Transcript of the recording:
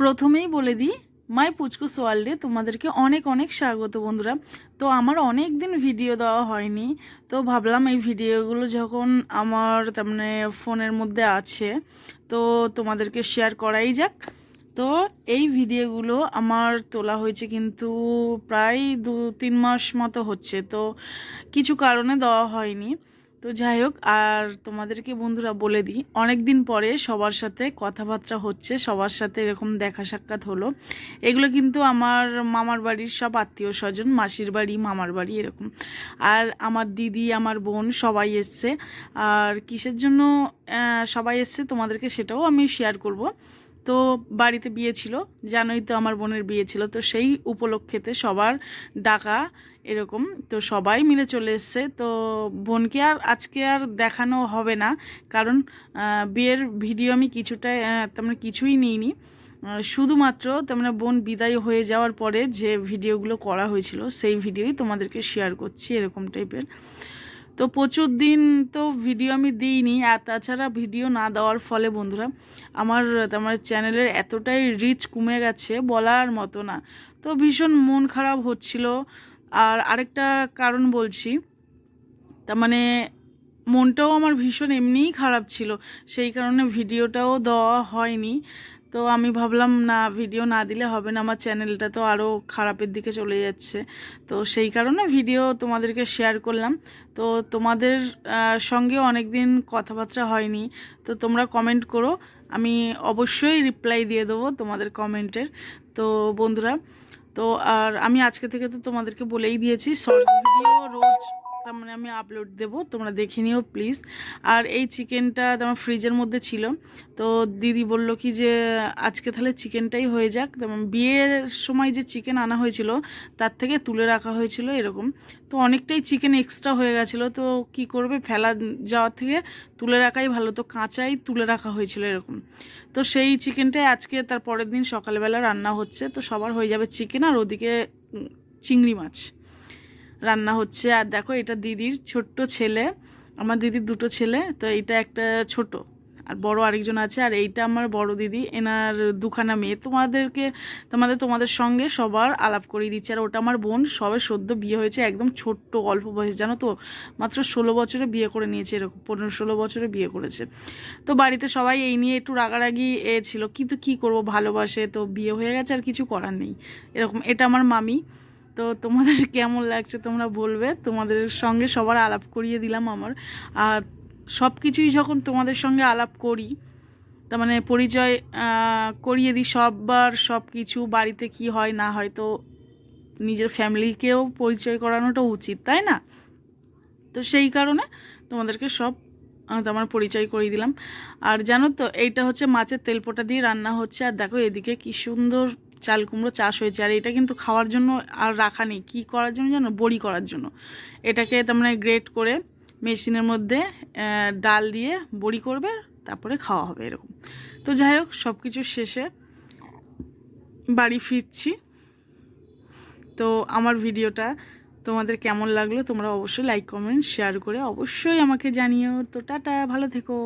প্রথমেই বলে দিই, মাই পুচকুস ওয়ার্ল্ডে তোমাদেরকে অনেক অনেক স্বাগত বন্ধুরা। তো আমার অনেক দিন ভিডিও দেওয়া হয়নি, তো ভাবলাম এই ভিডিওগুলো যখন আমার তার মানে ফোনের মধ্যে আছে, তো তোমাদেরকে শেয়ার করাই যাক। তো এই ভিডিওগুলো আমার তোলা হয়েছে কিন্তু প্রায় দু তিন মাস মতো হচ্ছে, তো কিছু কারণে দেওয়া হয়নি। তো যাই হোক আর তোমাদেরকে বন্ধুরা বলে দিই অনেক দিন পরে সবার সাথে কথাবার্তা হচ্ছে, সবার সাথে এরকম দেখা সাক্ষাৎ হলো। এগুলো কিন্তু আমার মামার বাড়ির সব আত্মীয় স্বজন, মাসির বাড়ি, মামার বাড়ি এরকম। আর আমার দিদি, আমার বোন সবাই এসছে। আর কিসের জন্য সবাই এসছে তোমাদেরকে সেটাও আমি শেয়ার করব। তো বাড়িতে বিয়ে ছিল জানোই তো আমার বোনের বিয়ে ছিল তো সেই উপলক্ষেতে সবার ডাকা এরকম তো সবাই মিলে চলে এসছে। তো বোনকে আর আজকে আর দেখানো হবে না কারণ বিয়ের ভিডিও আমি কিছুটা আহ, তার মানে কিছুই নিইনি। শুধুমাত্র তার মানে বোন বিদায় হয়ে যাওয়ার পরে যে ভিডিওগুলো করা হয়েছিল সেই ভিডিওই তোমাদেরকে শেয়ার করছি এরকম টাইপের তো প্রচুর দিন তো ভিডিও আমি দিইনি, আর তাছাড়া ভিডিও না দেওয়ার ফলে বন্ধুরা, আমার আমার চ্যানেলের এতটাই রিচ কমে গেছে বলার মতো না। তো ভীষণ মন খারাপ হচ্ছিল। আর আরেকটা কারণ বলছি, তার মানে মনটাও আমার ভীষণ এমনিই খারাপ ছিল, সেই কারণে ভিডিওটাও দেওয়া হয়নি। তো আমি ভাবলাম না ভিডিও না দিলে হবে না আমার চ্যানেলটা তো আরও খারাপের দিকে চলে যাচ্ছে। তো সেই কারণে ভিডিও তোমাদেরকে শেয়ার করলাম। তো তোমাদের আহ, সঙ্গেও অনেক দিন কথাবার্তা হয়নি তো তোমরা কমেন্ট করো। আমি অবশ্যই রিপ্লাই দিয়ে দেবো তোমাদের কমেন্টের তো বন্ধুরা তো আর আমি আজকে থেকে তো তোমাদেরকে বলেই দিয়েছি শর্টস ভিডিও রোজ তার মানে আমি আপলোড দেব, তোমরা দেখে নিও প্লিজ আর এই চিকেনটা তোমার ফ্রিজের মধ্যে ছিল, তো দিদি বলল কি যে, আজকে তাহলে চিকেনটাই হয়ে যাক। বিয়ের সময় যে চিকেন আনা হয়েছিল, তার থেকে তুলে রাখা হয়েছিল এরকম। তো অনেকটাই চিকেন এক্সট্রা হয়ে গেছিল, তো কি করবে? ফেলা যাওয়ার থেকে তুলে রাখাই ভালো, তো কাঁচাই তুলে রাখা হয়েছিল এরকম। তো সেই চিকেনটাই আজকে, তার পরের দিন সকালবেলা রান্না হচ্ছে, তো সবার হয়ে যাবে চিকেন। আর ওদিকে চিংড়ি মাছ। রান্না হচ্ছে। আর দেখো, এটা দিদির ছোট্ট ছেলে, আমার দিদির দুটো ছেলে, তো এইটা একটা ছোট আর বড় আরেকজন আছে, আর এইটা আমার বড় দিদি, এনার দুখানা মেয়ে। তোমাদেরকে, তোমাদের তোমাদের সঙ্গে সবার আলাপ করিয়ে দিচ্ছে। আর ওটা আমার বোন, সবে সদ্য বিয়ে হয়েছে, একদম ছোট্ট, অল্প বয়স, জানো তো? মাত্র ষোলো বছরে বিয়ে করে নিয়েছে এরকম, পনেরো ষোলো বছরে বিয়ে করেছে। তো বাড়িতে সবাই এই নিয়ে একটু রাগারাগি এ ছিল। কিন্তু কি করব? ভালোবাসে তো বিয়ে হয়ে গেছে, আর কিছু করার নেই। এরকম, এটা আমার মামি। তো তোমাদের কেমন লাগছে তোমরা বলবে। তোমাদের সঙ্গে সবার আলাপ করিয়ে দিলাম আমার। আর সব কিছুই যখন তোমাদের সঙ্গে আলাপ করি, তার মানে পরিচয় করিয়ে দিই সববার সব কিছু বাড়িতে কি হয়, না হয়, তো নিজের ফ্যামিলিকেও পরিচয় করানোটা উচিত, তাই না? তো সেই কারণে তোমাদেরকে সব তোমার পরিচয় করিয়ে দিলাম। আর জানো তো, এইটা হচ্ছে মাছের তেলপোটা দিয়ে রান্না হচ্ছে। আর দেখো, এদিকে কি সুন্দর চাল কুমড়ো চাষ হয়েছে, আর এটা কিন্তু খাওয়ার জন্য আর রাখা নেই। কী করার জন্য জানো? বড়ি করার জন্য। এটাকে তার মানে গ্রেট করে মেশিনের মধ্যে ডাল দিয়ে বড়ি করবে, তারপরে খাওয়া হবে এরকম। তো যাই হোক সব কিছু শেষে বাড়ি ফিরছি। তো আমার ভিডিওটা তোমাদের কেমন লাগল তোমরা অবশ্যই লাইক কমেন্ট শেয়ার করে অবশ্যই আমাকে জানিও। তো টাটা, ভালো থেকো।